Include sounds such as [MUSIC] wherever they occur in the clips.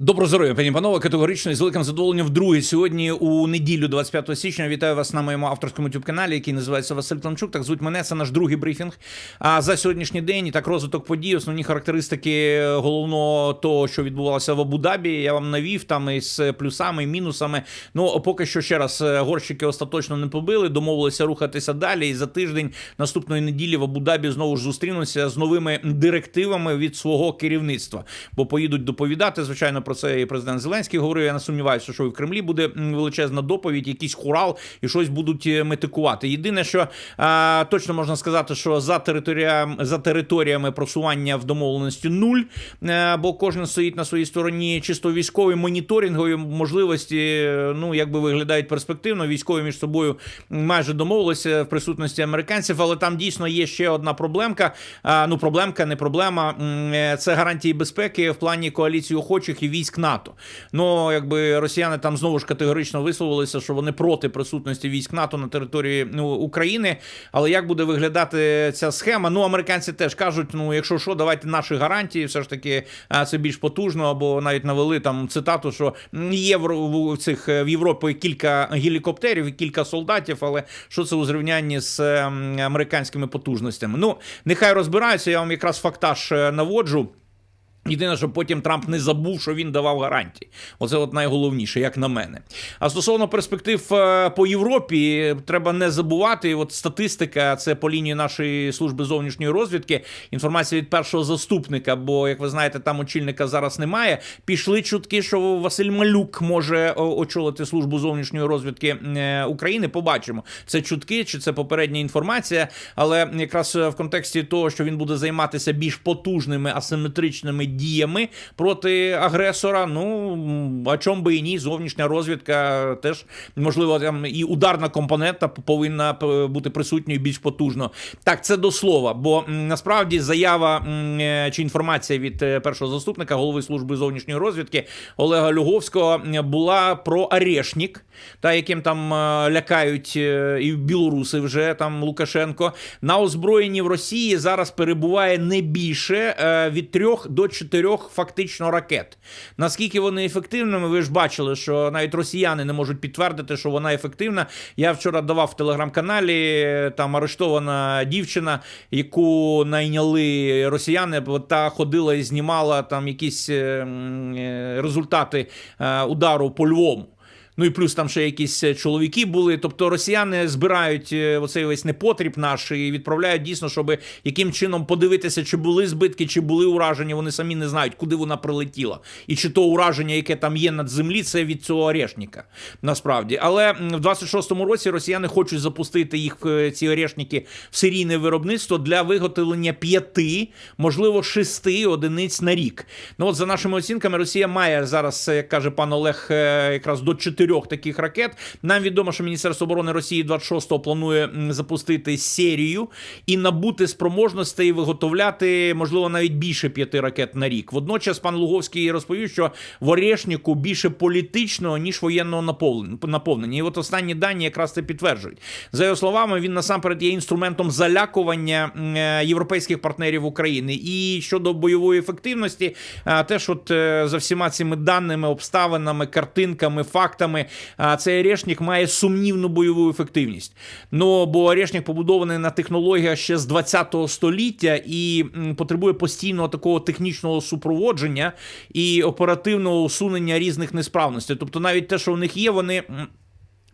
Доброго здоров'я, пані панове, категорично і з великим задоволенням вдруге сьогодні у неділю, 25 січня. Вітаю вас на моєму авторському youtube каналі, який називається Василь Томчук. Так звуть мене. Це наш другий брифінг. А за сьогоднішній день і так розвиток подій, основні характеристики головного того, що відбувалося в Абу-Дабі, я вам навів там із плюсами, і мінусами. Ну поки що ще раз горщики остаточно не побили, домовилися рухатися далі. І за тиждень наступної неділі в Абу-Дабі знову ж зустрінуться з новими директивами від свого керівництва, бо поїдуть доповідати, звичайно про це і президент Зеленський говорив. Я не сумніваюся, що в Кремлі буде величезна доповідь, якийсь хурал і щось будуть е, метикувати. Єдине, що а, точно можна сказати, що за територіями за територіями просування в домовленості нуль, а, е, бо кожен стоїть на своїй стороні, чисто військові моніторингові можливості. Е, ну якби виглядають перспективно. Військові між собою майже домовилися в присутності американців, але там дійсно є ще одна проблемка. А, ну проблемка, не проблема. Це гарантії безпеки в плані коаліції охочих і військ НАТО. Ну якби росіяни там знову ж категорично висловилися, що вони проти присутності військ НАТО на території ну, України. Але як буде виглядати ця схема? Ну, американці теж кажуть: ну, якщо що, давайте наші гарантії, все ж таки це більш потужно, або навіть навели там цитату, що є в цих в Європі кілька гелікоптерів і кілька солдатів, але що це у зрівнянні з американськими потужностями? Ну, нехай розбираються. Я вам якраз фактаж е, наводжу. Єдине, що потім Трамп не забув, що він давав гарантії. Оце от найголовніше, як на мене. А стосовно перспектив е, по Європі, треба не забувати. От статистика, це по лінії нашої служби зовнішньої розвідки. Інформація від першого заступника. Бо, як ви знаєте, там очільника зараз немає. Пішли чутки, що Василь Малюк може очолити службу зовнішньої розвідки е, України. Побачимо, це чутки чи це попередня інформація. Але якраз в контексті того, що він буде займатися більш потужними асиметричними діями проти агресора. Ну а чом би і ні, зовнішня розвідка теж можливо там і ударна компонента повинна бути присутньою більш потужно. Так, це до слова, бо насправді заява е, чи інформація від е, першого заступника голови служби зовнішньої розвідки Олега Люговського була про Арешнік, та яким там е, лякають і білоруси вже там Лукашенко на озброєнні в Росії зараз перебуває не більше від трьох до чотирьох фактично ракет. Наскільки вони ефективними, ви ж бачили, що навіть росіяни не можуть підтвердити, що вона ефективна. Я вчора давав в телеграм-каналі там арештована дівчина, яку найняли росіяни, та ходила і знімала там якісь е, е, результати е, удару по Львову. Ну і плюс там ще якісь е, чоловіки були. Тобто росіяни збирають е, оцей весь непотріб наш і відправляють дійсно, щоб яким чином подивитися, чи були збитки, чи були ураження. Вони самі не знають, куди вона прилетіла, і чи то ураження, яке там є над землі, це від цього орешника. Насправді, але в 26-му році росіяни хочуть запустити їх е, ці орешники в серійне виробництво для виготовлення п'яти, можливо, шести одиниць на рік. Ну от за нашими оцінками, Росія має зараз, як каже пан Олег, якраз до чотирьох чотирьох таких ракет. Нам відомо, що Міністерство оборони Росії 26-го планує запустити серію і набути спроможностей виготовляти, можливо, навіть більше п'яти ракет на рік. Водночас пан Луговський розповів, що в Орешнику більше політичного ніж воєнного наповнення. І от останні дані якраз це підтверджують. За його словами, він насамперед є інструментом залякування е, європейських партнерів України. І щодо бойової ефективності, е, теж от е, за всіма цими даними, обставинами, картинками, фактами а цей Орешник має сумнівну бойову ефективність. Ну бо Орешник побудований на технологіях ще з 20-го століття і потребує постійного такого технічного супроводження і оперативного усунення різних несправностей. Тобто, навіть те, що в них є, вони.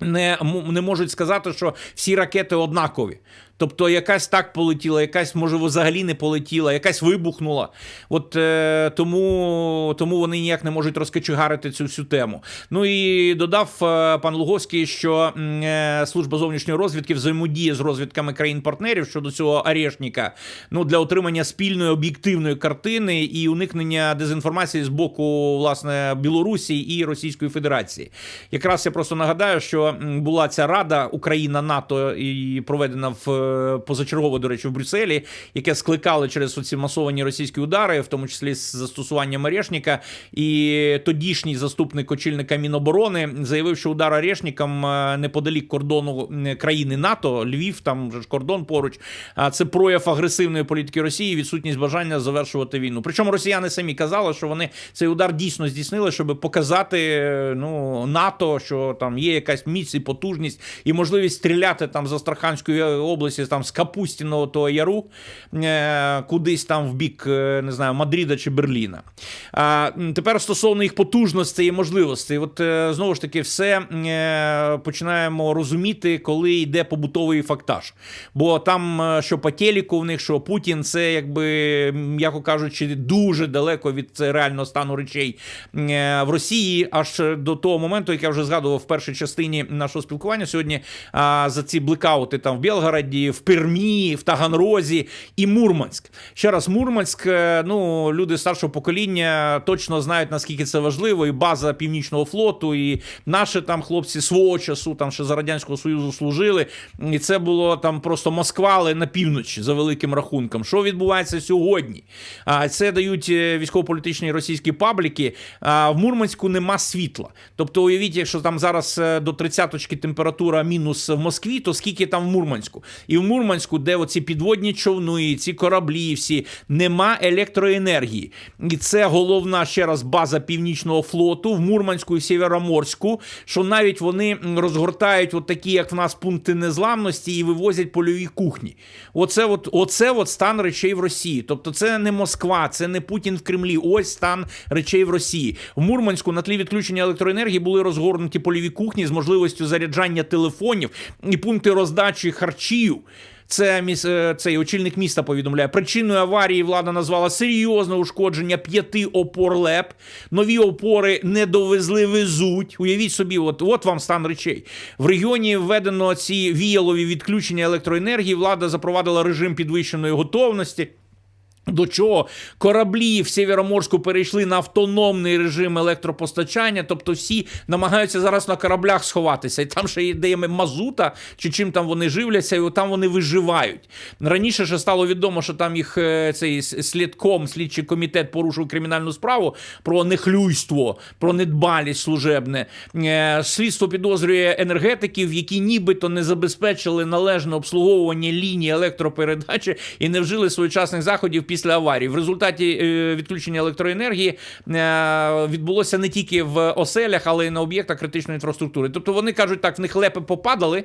Не не можуть сказати, що всі ракети однакові. Тобто якась так полетіла, якась, може, взагалі не полетіла, якась вибухнула. От е, тому тому вони ніяк не можуть розкочегарити цю всю тему. Ну і додав е, пан Луговський, що е, служба зовнішньої розвідки взаємодіє з розвідками країн-партнерів щодо цього арешника ну, для отримання спільної об'єктивної картини і уникнення дезінформації з боку власне Білорусі і Російської Федерації. Якраз я просто нагадаю, що була ця рада Україна НАТО і проведена в. Е, позачергово, до речі, в Брюсселі, яке скликали через оці масовані російські удари, в тому числі з застосуванням Орешника. І тодішній заступник очільника Міноборони заявив, що удар Орешником е, неподалік кордону країни НАТО, Львів, там же ж кордон поруч. А це прояв агресивної політики Росії, відсутність бажання завершувати війну. Причому росіяни самі казали, що вони цей удар дійсно здійснили, щоб показати е, ну НАТО, що там є якась міць і потужність, і можливість стріляти там з Астраханської області, там з Капустіного того яру, е, кудись там в бік, е, не знаю, Мадріда чи Берліна. А тепер стосовно їх потужностей і можливостей, от е, знову ж таки, все починаємо розуміти, коли йде побутовий фактаж. Бо там, що по телеку в них, що Путін, це якби, м'яко кажучи, дуже далеко від реального стану речей в Росії, аж до того моменту, як я вже згадував в першій частині нашого спілкування сьогодні. За ці блекаути там в Білгороді, в Пермі, в Таганрозі і Мурманськ. Ще раз, Мурманськ, е, ну люди старшого покоління точно знають наскільки це важливо, і база північного флоту, і наші там хлопці свого часу там ще за радянського союзу служили. І це було там просто Москва, але на півночі за великим рахунком. Що відбувається сьогодні? А це дають е, військово-політичні російські пабліки. А в Мурманську нема світла. Тобто, уявіть, якщо там зараз е, до 30-точки температура мінус в Москві, то скільки там в Мурманську? І в Мурманську, де оці підводні човни, ці кораблі, всі нема електроенергії. І це головна ще раз база північного флоту в Мурманську і Сєвєроморську, що навіть вони розгортають от такі, як в нас, пункти незламності і вивозять польові кухні. Оце от, оце от стан речей в Росії. Тобто, це не Москва, це не Путін в Кремлі. Ось стан речей в Росії. В Мурманську на тлі відключення електроенергії були розгорнуті польові кухні з можливістю заряджання телефонів і пункти роздачі харчів. Це е, цей очільник міста повідомляє. Причиною аварії влада назвала серйозне ушкодження п'яти опор ЛЕП. Нові опори не довезли, везуть. Уявіть собі, от, от вам стан речей. В регіоні введено ці віялові відключення електроенергії. Влада запровадила режим підвищеної готовності. До чого кораблі в Сєвєроморську перейшли на автономний режим електропостачання, тобто всі намагаються зараз на кораблях сховатися, і там ще є мазута, чи чим там вони живляться, і там вони виживають. Раніше ще стало відомо, що там їх е, цей слідком, слідчий комітет порушив кримінальну справу про нехлюйство, про недбалість служебне. Е, Слідство підозрює енергетиків, які нібито не забезпечили належне обслуговування лінії електропередачі і не вжили своєчасних заходів після аварії. В результаті е, відключення електроенергії е, відбулося не тільки в оселях, але й на об'єктах критичної інфраструктури. Тобто вони кажуть, так в них лепи попадали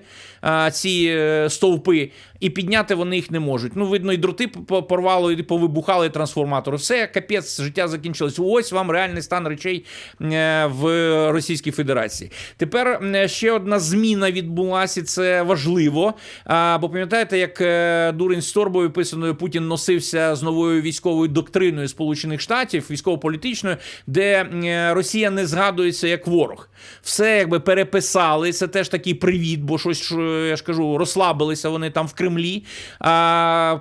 ці е, стовпи, і підняти вони їх не можуть. Ну, видно, і дроти порвало, і повибухали трансформатори. Все, капець, життя закінчилось. Ось вам реальний стан речей е, в Російській Федерації. Тепер ще одна зміна відбулася, це важливо. Бо пам'ятаєте, як е, дурень з торбою писаною Путін носився з новою військовою доктриною Сполучених Штатів, військово-політичною, де е, Росія не згадується як ворог. Все якби переписали. Це теж такий привіт, бо щось що, я ж кажу, розслабилися вони там в Кремлі.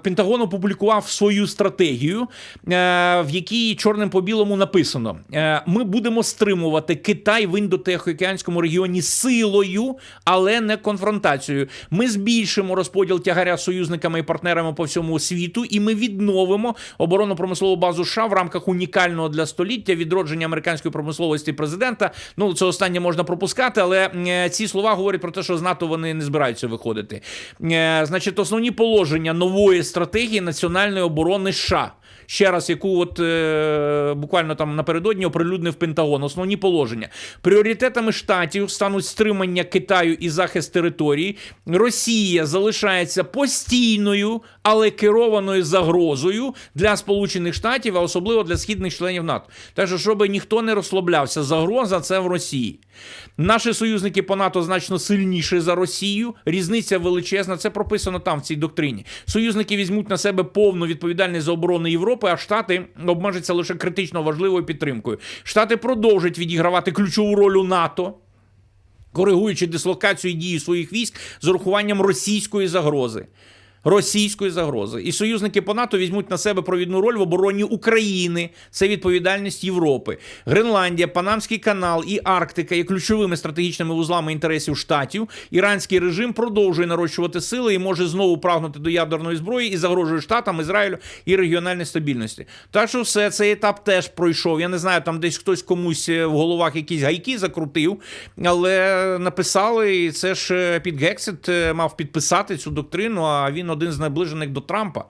Пентагон опублікував свою стратегію, е, в якій чорним по білому написано: е, ми будемо стримувати Китай в індотехоокеанському регіоні силою, але не конфронтацією. Ми збільшимо розподіл тягаря союзниками і партнерами по всьому світу, і ми відновимо оборонно-промислову базу США в рамках унікального для століття відродження американської промисловості президента. Ну це останнє можна пропускати, але е, ці слова говорять про те, що з НАТО вони не збираються виходити. Значить, основні положення нової стратегії національної оборони США. Ще раз, яку от е, буквально там напередодні оприлюднив Пентагон. Основні положення. Пріоритетами штатів стануть стримання Китаю і захист території. Росія залишається постійною, але керованою загрозою для Сполучених Штатів, а особливо для східних членів НАТО. Так що, щоб ніхто не розслаблявся, загроза це в Росії. Наші союзники по НАТО значно сильніші за Росію. Різниця величезна. Це прописано там в цій доктрині. Союзники візьмуть на себе повну відповідальність за оборону Європи, а Штати обмежаться лише критично важливою підтримкою. Штати продовжать відігравати ключову роль у НАТО. Коригуючи дислокацію дії своїх військ з урахуванням російської загрози. Російської загрози. І союзники по НАТО візьмуть на себе провідну роль в обороні України. Це відповідальність Європи. Гренландія, Панамський канал і Арктика є ключовими стратегічними вузлами інтересів штатів. Іранський режим продовжує нарощувати сили і може знову прагнути до ядерної зброї і загрожує штатам, Ізраїлю і регіональній стабільності. Так що все цей етап теж пройшов. Я не знаю, там десь хтось комусь е, в головах якісь гайки закрутив, але написали, і це ж е, Піт Гексет е, мав підписати цю доктрину. А він один з наближених до Трампа.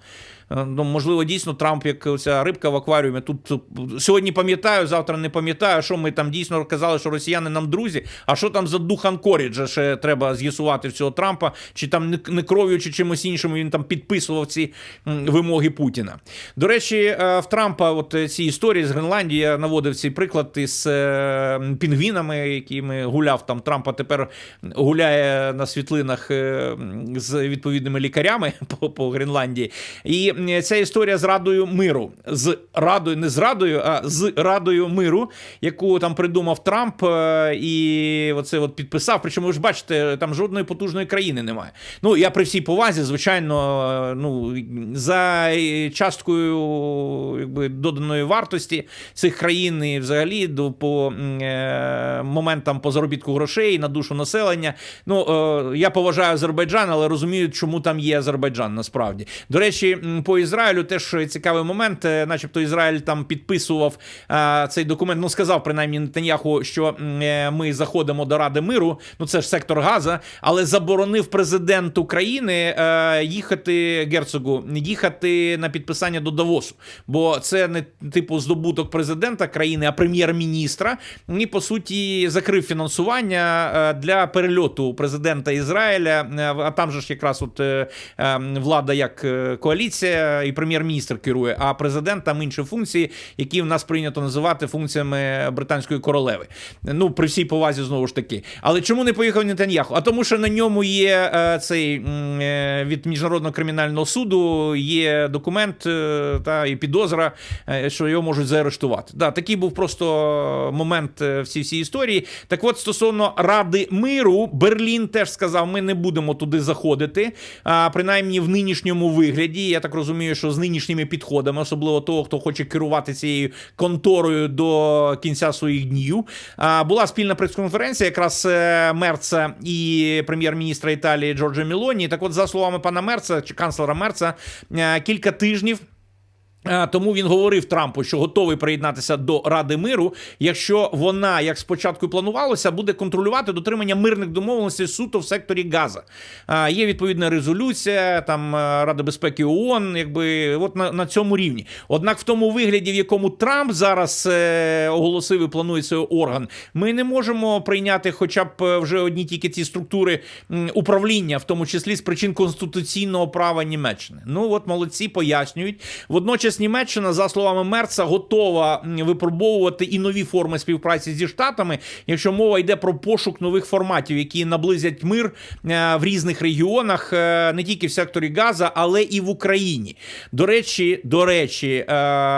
Е, Ну, можливо, дійсно Трамп, як оця рибка в акваріумі. Тут тут сьогодні пам'ятаю, завтра не пам'ятаю, що ми там дійсно казали, що росіяни нам друзі. А що там за духан Коріджа ще треба з'ясувати в цього Трампа, чи там не- кров'ю, чи чимось іншим він там підписував ці вимоги Путіна. До речі, е, в Трампа, от е, ці історії з Гренландії, я наводив цей приклад із е, пінгвінами, якими гуляв там Трампа тепер гуляє на світлинах е, з відповідними лікарями [LAUGHS] по, по Гренландії. І е, ця історія з Радою миру. З Радою, не з Радою, а з Радою миру, яку там придумав Трамп е, і оце от підписав. Причому ви ж бачите, там жодної потужної країни немає. Ну, я при всій повазі, звичайно, е, ну, за е, часткою якби, доданої вартості цих країн і взагалі до, по е, моментам по заробітку грошей на душу населення. Ну, е, я поважаю Азербайджан, але розумію, чому там є Азербайджан насправді. До речі, по Ізраїлю теж цікавий момент, е, начебто Ізраїль там підписував е, цей документ, ну сказав принаймні Нетаньяху, що е, ми заходимо до Ради миру, ну це ж сектор Газа, але заборонив президент України їхати герцогу, їхати на підписання до Давосу, бо це не типу здобуток президента країни, а прем'єр-міністра. І по суті закрив фінансування для перельоту президента Ізраїля. А там же ж якраз от е, е, влада як е, коаліція і прем'єр-міністр керує, а президент там інші функції, які в нас прийнято називати функціями британської королеви. Ну при всій повазі знову ж таки. Але чому не поїхав Нетаньяху? А тому, що на ньому є е, цей е, від міжнародного кримінального суду є документ е, та і підозра, е, що його можуть заарештувати. Да, такий був просто момент е, в цій всій історії. Так от, стосовно Ради миру, Берлін теж сказав, ми не будемо туди заходити, а принаймні в нинішньому вигляді. Я так розумію, що з нинішніми підходами, особливо того, хто хоче керувати цією конторою до кінця своїх днів. Була спільна прес-конференція, якраз е, Мерца і прем'єр-міністра Італії Джорджа Мілоні. Так, от, за словами пана Мерца чи канцлера Мерца, е, кілька тижнів. Е, Тому він говорив Трампу, що готовий приєднатися до Ради миру, якщо вона, як спочатку і планувалося, буде контролювати дотримання мирних домовленостей суто в секторі Газа. Е, Є відповідна резолюція, там е, Рада безпеки ООН, якби от на, на цьому рівні. Однак, в тому вигляді, в якому Трамп зараз оголосив і планує цей орган, ми не можемо прийняти, хоча б вже одні тільки ці структури управління, в тому числі з причин конституційного права Німеччини. Ну от молодці пояснюють. Водночас Німеччина, за словами Мерца, готова випробовувати і нові форми співпраці зі штатами, якщо мова йде про пошук нових форматів, які наблизять мир е, в різних регіонах, е, не тільки в секторі Газа, але і в Україні. До речі, до речі, е,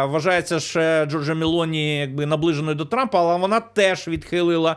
вважається ж Джорджа Мелоні якби наближеною до Трампа, але вона теж відхилила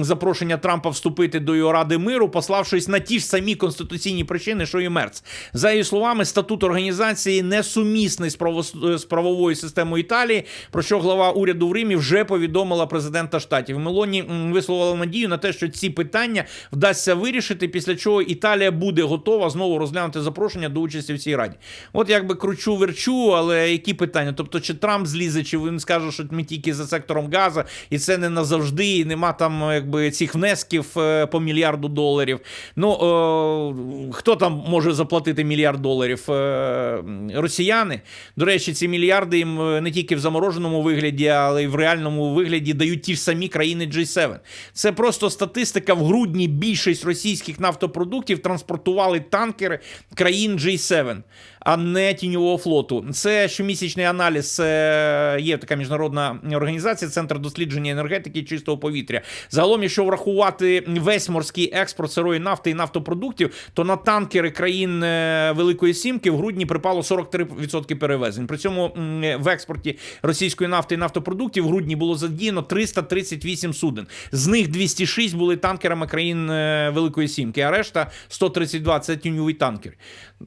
запрошення Трампа вступити до його ради миру, пославшись на ті ж самі конституційні причини, що і Мерц. За її словами, статут організації несумісний з право- з правовою системою Італії, про що глава уряду в Римі вже повідомила президента штатів. Мелоні висловила надію на те, що ці питання вдасться вирішити, після чого Італія буде готова знову розглянути запрошення до участі в цій раді. От якби кручу верчу, але які питання? Тобто, чи Трамп злізе, чи він скаже, що ми тільки за сектором Газа, і це не назавжди, і нема там якби цих внесків е, по мільярду доларів. Ну е, хто там може заплатити мільярд доларів? Е, Росіяни. До речі, ці мільярди їм е, не тільки в замороженому вигляді, але й в реальному вигляді дають ті ж самі країни G7. Це просто статистика. В грудні більшість російських нафтопродуктів транспортували танкери країн G7. А не тіньового флоту. Це щомісячний аналіз. е, Є така міжнародна організація, Центр дослідження енергетики чистого повітря. Загалом, якщо врахувати весь морський експорт сирої нафти і нафтопродуктів, то на танкери країн е, Великої Сімки в грудні припало 43% перевезень. При цьому в експорті російської нафти і нафтопродуктів в грудні було задіяно 338 суден. З них 206 були танкерами країн е, Великої Сімки, а решта 132 це тюньові танкери.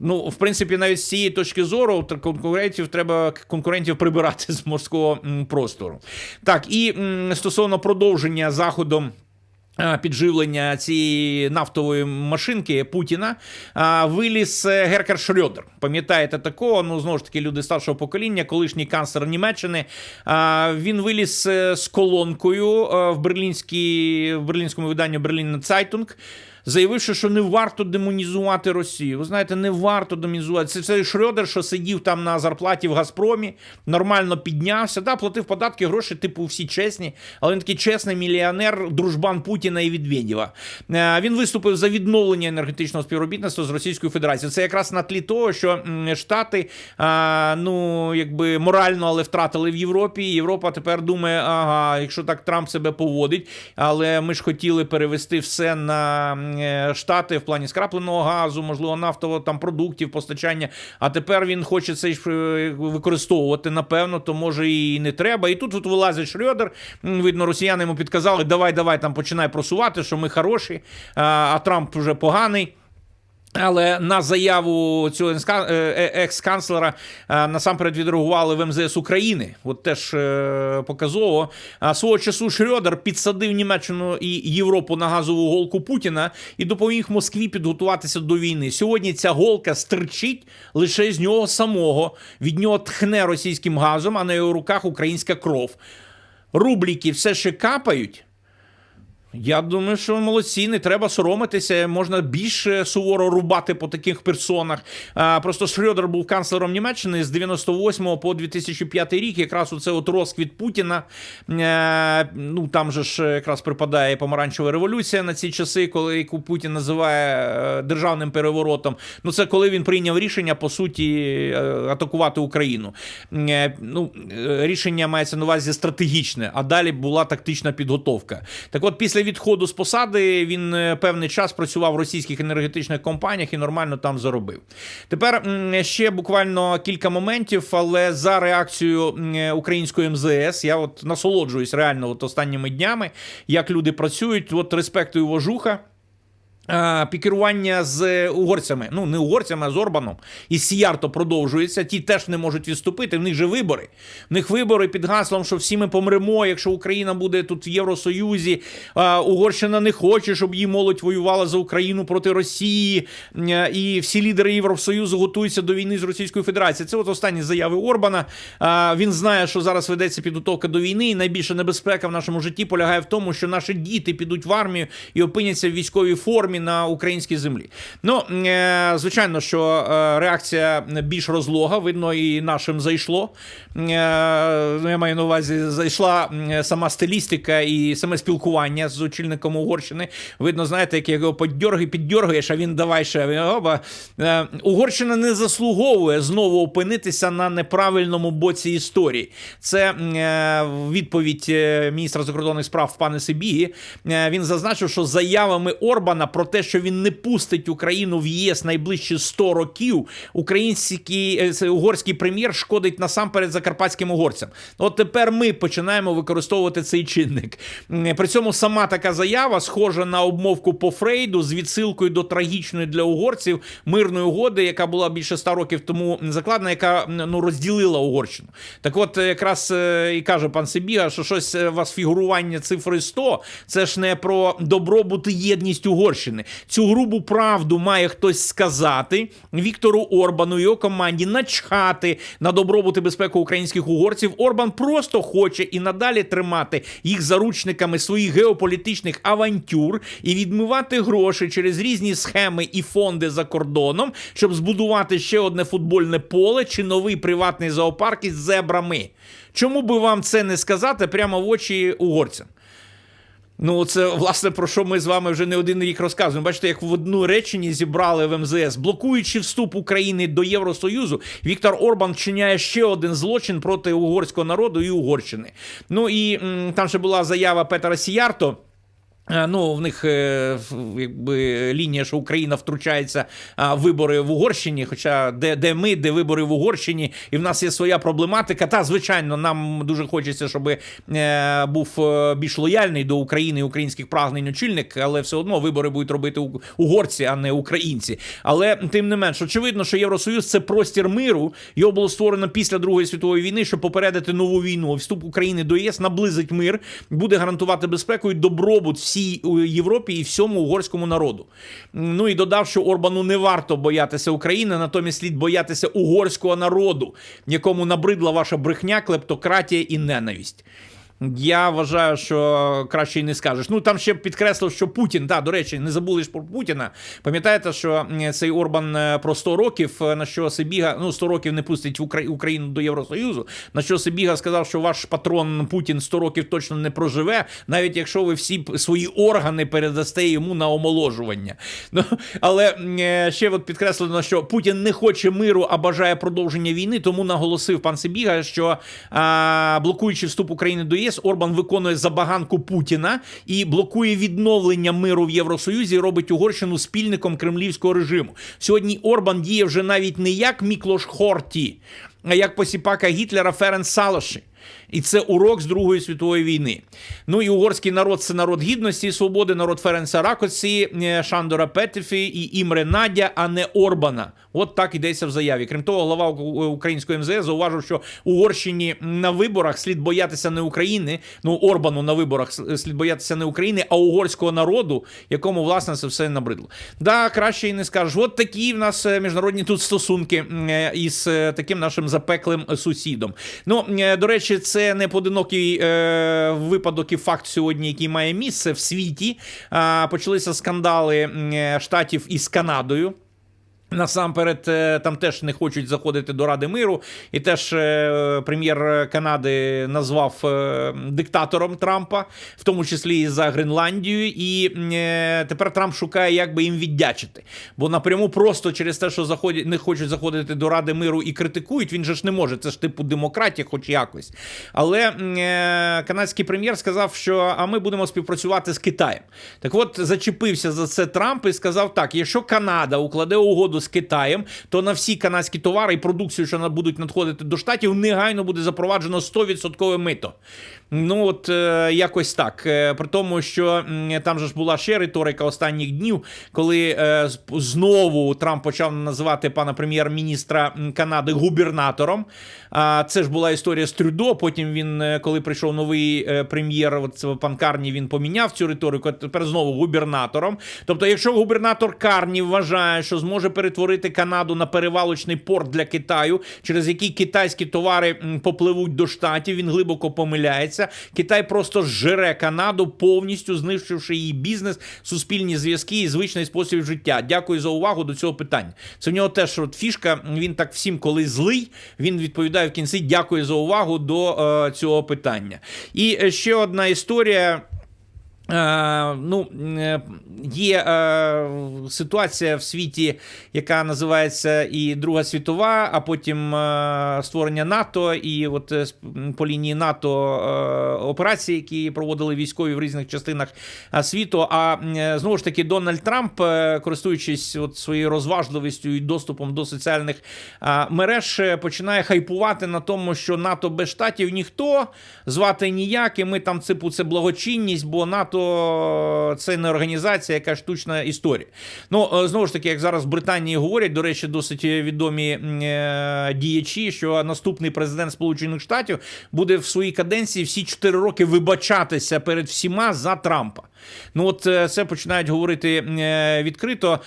Ну, в принципі, навіть з цієї точки зору конкурентів треба конкурентів прибирати з морського простору. Так, і стосовно продовження заходом. Підживлення цієї нафтової машинки Путіна виліз е, Геркер Шрёдер. Пам'ятаєте такого? Ну знову ж таки, люди старшого покоління, колишній канцлер Німеччини. Він виліз е, з колонкою е, в в берлінському виданні Берлін Цайтунг. Заявивши, що не варто демонізувати Росію. Ви знаєте, не варто демонізувати. Це цей Шрёдер, що сидів там на зарплаті в Газпромі, нормально піднявся. Да, платив податки, гроші, типу, всі чесні, але він такий чесний мільйонер, дружбан Путіна і Відвєдєва. Е, Він виступив за відновлення енергетичного співробітництва з Російською Федерацією. Це якраз на тлі того, що Штати, ну якби морально, але втратили в Європі. Європа тепер думає, ага, якщо так Трамп себе поводить, але ми ж хотіли перевести все на Штати в плані скрапленого газу, можливо, нафтового там продуктів, постачання. А тепер він хоче це е, використовувати. Напевно, то може і не треба. І тут тут вилазить Шрьодер. Видно, росіяни йому підказали, давай, давай там починай просувати, що ми хороші, а Трамп вже поганий. Але на заяву цього е, е, екс-канцлера е, насамперед відреагували в МЗС України. От теж показово. А Свого часу Шрёдер підсадив Німеччину і Європу на газову голку Путіна і допоміг Москві підготуватися до війни. Сьогодні ця голка стерчить лише з нього самого. Від нього тхне російським газом, а на його руках українська кров. Рубліки все ще капають. Я думаю, що молодці, не треба соромитися. Можна більше суворо рубати по таких персонах. Просто Шрёдер був канцлером Німеччини з 98 по 2005 рік. Якраз оце от розквіт Путіна. Е, ну там же ж якраз припадає помаранчева революція на ці часи, коли яку Путін називає е, державним переворотом. Ну це коли він прийняв рішення по суті е, атакувати Україну. Ну, рішення мається на увазі стратегічне, а далі була тактична підготовка. Так от, після відходу з посади він е, певний час працював в російських енергетичних компаніях і нормально там заробив. Тепер ще буквально кілька моментів, але за реакцією е, української МЗС я от насолоджуюсь реально от останніми днями, як люди працюють. От респектую вожуха. Е, Пікерування з угорцями, ну не угорцями, а з Орбаном. І Сіярто продовжується. Ті теж не можуть відступити. В них же вибори. В них вибори під гаслом, що всі ми помремо. Якщо Україна буде тут в Євросоюзі, Е, Угорщина не хоче, щоб її молодь воювала за Україну проти Росії. Е, І всі лідери Євросоюзу готуються до війни з Російською Федерацією. Це от останні заяви Орбана. Він знає, що зараз ведеться підготовка до війни. І найбільша небезпека в нашому житті полягає в тому, що наші діти підуть в армію і опиняться в військовій формі на українській землі. Ну, е, звичайно, що е, реакція більш розлога, видно, і нашим зайшло. Е, ну, Я маю на увазі, зайшла сама стилістика і саме спілкування з очільником Угорщини. Видно, знаєте, як його піддьорги, піддьоргаєш, а він давай ще. Оба. Угорщина не заслуговує знову опинитися на неправильному боці історії. Це відповідь міністра закордонних справ пане Сибігі. Він зазначив, що заявами Орбана про те, що він не пустить Україну в ЄС найближчі 100 років, український е, угорський прем'єр шкодить насамперед закарпатським угорцям. От тепер ми починаємо використовувати цей чинник. При цьому сама така заява схожа на обмовку по Фрейду з відсилкою до трагічної для угорців мирної угоди, яка була більше 100 років тому закладена, яка ну розділила Угорщину. Так, от якраз е, і каже пан Сибіга, що щось е, у вас фігурування цифри 100, це ж не про добробут і єдність Угорщини. Цю грубу правду має хтось сказати Віктору Орбану його команді начхати на добробут і безпеку українських угорців. Орбан просто хоче і надалі тримати їх заручниками своїх геополітичних авантюр і відмивати гроші через різні схеми і фонди за кордоном, щоб збудувати ще одне футбольне поле чи новий приватний зоопарк із зебрами. Чому би вам це не сказати прямо в очі угорцям? Ну, це власне про що ми з вами вже не один рік розказуємо. Бачите, як в одну реченні зібрали в МЗС, блокуючи вступ України до Євросоюзу, Віктор Орбан вчиняє ще один злочин проти угорського народу і Угорщини. Ну і м, там ще була заява Петра Сіярто. Е, Ну, в них е, якби лінія, що Україна втручається в вибори в Угорщині. Хоча де, де ми, де вибори в Угорщині, і в нас є своя проблематика. Та звичайно, нам дуже хочеться, щоб е, був більш лояльний до України і українських прагнень очільник, але все одно вибори будуть робити угорці, а не українці. Але тим не менш, очевидно, що Євросоюз це простір миру. Його було створено після Другої світової війни, щоб попередити нову війну. Вступ України до ЄС наблизить мир, буде гарантувати безпеку і добробут всій Європі і всьому угорському народу. Ну і додав, що Орбану не варто боятися України, натомість слід боятися угорського народу, якому набридла ваша брехня, клептократія і ненависть. Я вважаю, що краще й не скажеш. Ну там ще підкреслив, що Путін, та до речі, не забули ж про Путіна. Пам'ятаєте, що цей Орбан е, про 100 років, е, на що Сибіга, ну 100 років не пустить Укра- Україну до Євросоюзу. На що Сибіга сказав, що ваш патрон Путін 100 років точно не проживе, навіть якщо ви всі свої органи передасте йому на омоложування. Ну але е, ще от підкреслено, що Путін не хоче миру, а бажає продовження війни. Тому наголосив пан Сибіга, що а, блокуючи вступ України до ЄС, Орбан виконує забаганку Путіна і блокує відновлення миру в Євросоюзі, і робить Угорщину спільником кремлівського режиму. Сьогодні Орбан діє вже навіть не як Міклош Хорті, а як посіпака Гітлера Ференс Салоші. І це урок з Другої світової війни. Ну і угорський народ це народ гідності і свободи, народ Ференца Ракоці, е, Шандора Петефі і Імре Надя, а не Орбана. От так йдеться в заяві. Крім того, глава української МЗС зауважив, що Угорщині на виборах слід боятися не України. Ну Орбану на виборах слід боятися не України, а угорського народу, якому власне це все набридло. Да, краще і не скажеш. От такі в нас е, міжнародні тут стосунки е, із е, таким нашим запеклим сусідом. Ну е, до речі, це не поодинокий е, випадок і факт сьогодні, який має місце в світі. Е, почалися скандали е, штатів із Канадою. Насамперед, е, там теж не хочуть заходити до Ради миру, і теж е, прем'єр Канади назвав е, диктатором Трампа, в тому числі і за Гренландію. І тепер Трамп шукає, як би їм віддячити. Бо напряму просто через те, що заходять, не хочуть заходити до Ради миру і критикують, він же ж не може. Це ж типу демократія, хоч якось. Але канадський прем'єр сказав, що а ми будемо співпрацювати з Китаєм. Так от зачепився за це Трамп і сказав так: якщо Канада укладе угоду з Китаєм, то на всі канадські товари і продукцію, що будуть надходити до штатів, негайно буде запроваджено 100% мито. Ну от е, якось так. Е, при тому, що м, там же ж була ще риторика останніх днів, коли е, знову Трамп почав називати пана прем'єр-міністра Канади губернатором. А це ж була історія з Трюдо. Потім він, е, коли прийшов новий е, прем'єр, от пан Карні, він поміняв цю риторику. Тепер знову губернатором. Тобто, якщо губернатор Карні вважає, що зможе перетворити Канаду на перевалочний порт для Китаю, через який китайські товари попливуть до штатів, він глибоко помиляється. Китай просто зжере Канаду, повністю знищивши її бізнес, суспільні зв'язки і звичний спосіб життя. Дякую за увагу до цього питання. Це в нього теж от фішка. Він так всім, коли злий, він відповідає в кінці. Дякую за увагу до е, цього питання. І е, ще одна історія. Е, ну, е, є е, ситуація в світі, яка називається і Друга світова, а потім створення НАТО, і от по лінії НАТО операції, які проводили військові в різних частинах світу. А знову ж таки, Дональд Трамп, користуючись от своєю розважливістю і доступом до соціальних мереж, починає хайпувати на тому, що НАТО без штатів ніхто звати ніяк, і ми там типу це благочинність, бо НАТО це не організація, яка штучна історія. Ну е, знову ж таки, як зараз в Британії говорять, до речі, досить відомі е, діячі, що наступний президент Сполучених Штатів буде в своїй каденції всі 4 роки вибачатися перед всіма за Трампа. Ну от е, це починають говорити відкрито.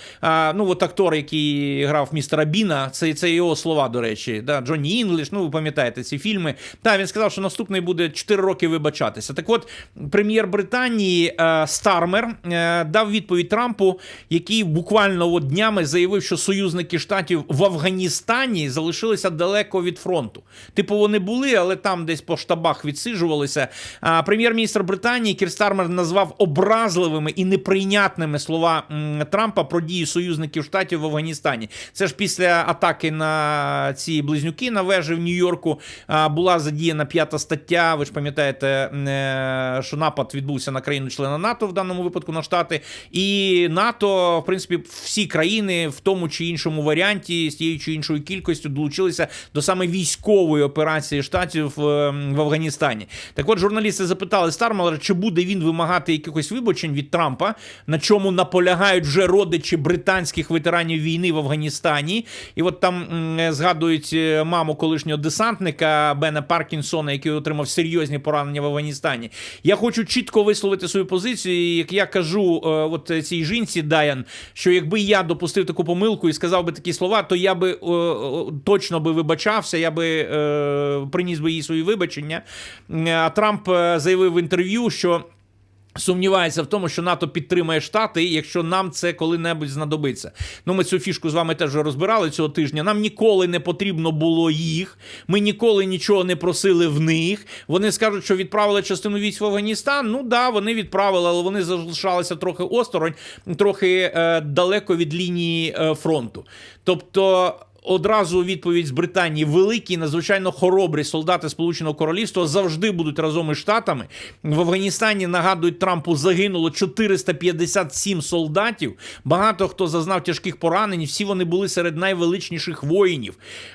Ну от актор, який грав містера Біна, це, це його слова, до речі. Да, Джонні Інгліш, ну ви пам'ятаєте ці фільми. Та він сказав, що наступний буде 4 роки вибачатися. Так от, прем'єр Британії Е, Стармер е, дав відповідь Трампу, який буквально от днями заявив, що союзники штатів в Афганістані залишилися далеко від фронту. Типу, вони були, але там десь по штабах відсиджувалися. А прем'єр-міністр Британії Кір Стармер назвав образливими і неприйнятними слова м, Трампа про дії союзників штатів в Афганістані. Це ж після атаки на ці близнюки на вежі в Нью-Йорку а, була задіяна п'ята стаття. Ви ж пам'ятаєте, е, що напад відбувся на країну-члена НАТО в даному випадку на штати. І НАТО, в принципі, всі країни в тому чи іншому варіанті з тією чи іншою кількістю долучилися до саме військової операції штатів е, в Афганістані. Так от журналісти запитали Стармалера, чи буде він вимагати якихось вибачень від Трампа, на чому наполягають вже родичі британських ветеранів війни в Афганістані. І от там згадують е, маму колишнього десантника Бена Паркінсона, який отримав серйозні поранення в Афганістані. Я хочу чітко висловити свою позицію. і Як я кажу, е, от цій жінці Даян, що якби я допустив таку помилку і сказав би такі слова, то я би е, е, точно би вибачався, я би е, приніс би їй свої вибачення. Е, А Трамп е, заявив в інтерв'ю, що. Сумнівається в тому, що НАТО підтримає штати, якщо нам це коли-небудь знадобиться. Ну, ми цю фішку з вами теж розбирали цього тижня. Нам ніколи не потрібно було їх. Ми ніколи нічого не просили в них. Вони скажуть, що відправили частину військ в Афганістан. Ну да, вони відправили, але вони залишалися трохи осторонь, трохи е, далеко від лінії е, фронту. Тобто. Одразу відповідь з Британії: великі, надзвичайно хоробрі солдати Сполученого Королівства завжди будуть разом із штатами. В Афганістані нагадують Трампу загинуло 457 солдатів. Багато хто зазнав тяжких поранень. Всі вони були серед найвеличніших воїнів.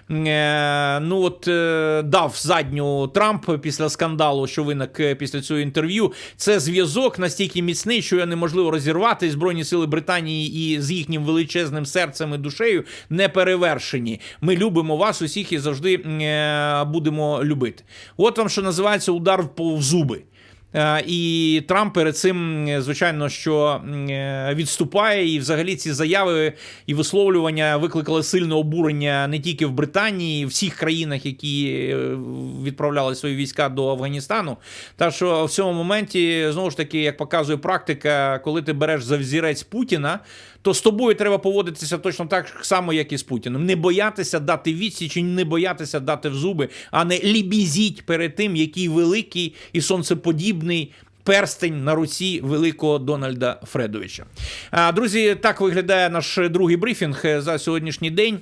Е, ну от е, дав задню Трамп після скандалу, що виник е, після цього інтерв'ю. Це зв'язок настільки міцний, що його неможливо розірвати. Збройні сили Британії і з їхнім величезним серцем і душею не перевершені. Ми любимо вас усіх і завжди е, будемо любити. От вам що називається удар в зуби. Е, І Трамп перед цим, звичайно, що е, відступає, і взагалі ці заяви і висловлювання викликали сильне обурення не тільки в Британії, в всіх країнах, які відправляли свої війська до Афганістану. Та що в цьому моменті знову ж таки, як показує практика, коли ти береш за взірець Путіна, то з тобою треба поводитися точно так само, як і з Путіним. Не боятися дати відсіч, не боятися дати в зуби, а не лібізіть перед тим, який великий і сонцеподібний. Перстень на руці великого Дональда Фредовича. Друзі, так виглядає наш другий брифінг за сьогоднішній день.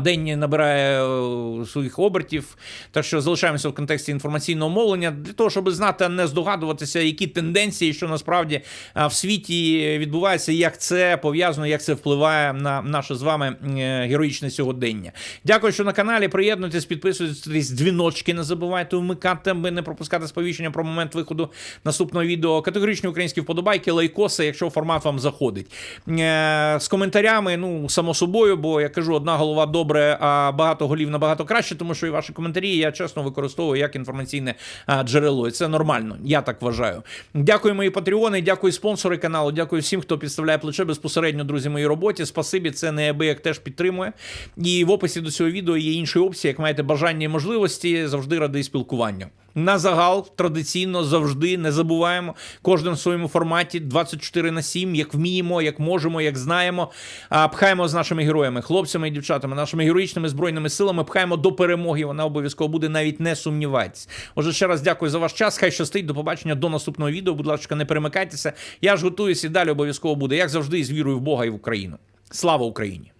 День набирає е, своїх обертів, так що залишаємося в контексті інформаційного мовлення для того, щоб знати, а не здогадуватися, які тенденції, що насправді в світі відбувається, як це пов'язано, як це впливає на наше з вами е, героїчне сьогодення. Дякую, що на каналі. Приєднуйтесь, підписуйтесь, дзвіночки. Не забувайте вмикати, аби не пропускати сповіщення про момент виходу наступного відео. Категоричні українські вподобайки, лайкоси, якщо формат вам заходить. Е, З коментарями, ну само собою, бо я кажу, одна голова добре, а багато голів набагато краще, тому що і ваші коментарі я чесно використовую як інформаційне джерело. І це нормально, я так вважаю. Дякую, мої патреони, дякую спонсори каналу, дякую всім, хто підставляє плече безпосередньо, друзі, моїй роботі. Спасибі, це неабияк теж підтримує. І в описі до цього відео є інші опції, як маєте бажання і можливості, завжди радий спілкуванню. На загал традиційно завжди не забуваємо кожен в своєму форматі 24 на 7, як вміємо, як можемо, як знаємо. Пхаємо з нашими героями, хлопцями і дівчатами, нашими героїчними збройними силами. Пхаємо до перемоги. Вона обов'язково буде, навіть не сумнівайтесь. Отже, ще раз дякую за ваш час. Хай щастить. До побачення до наступного відео. Будь ласка, не перемикайтеся. Я ж готуюся і далі обов'язково буде, як завжди, з вірою в Бога і в Україну. Слава Україні!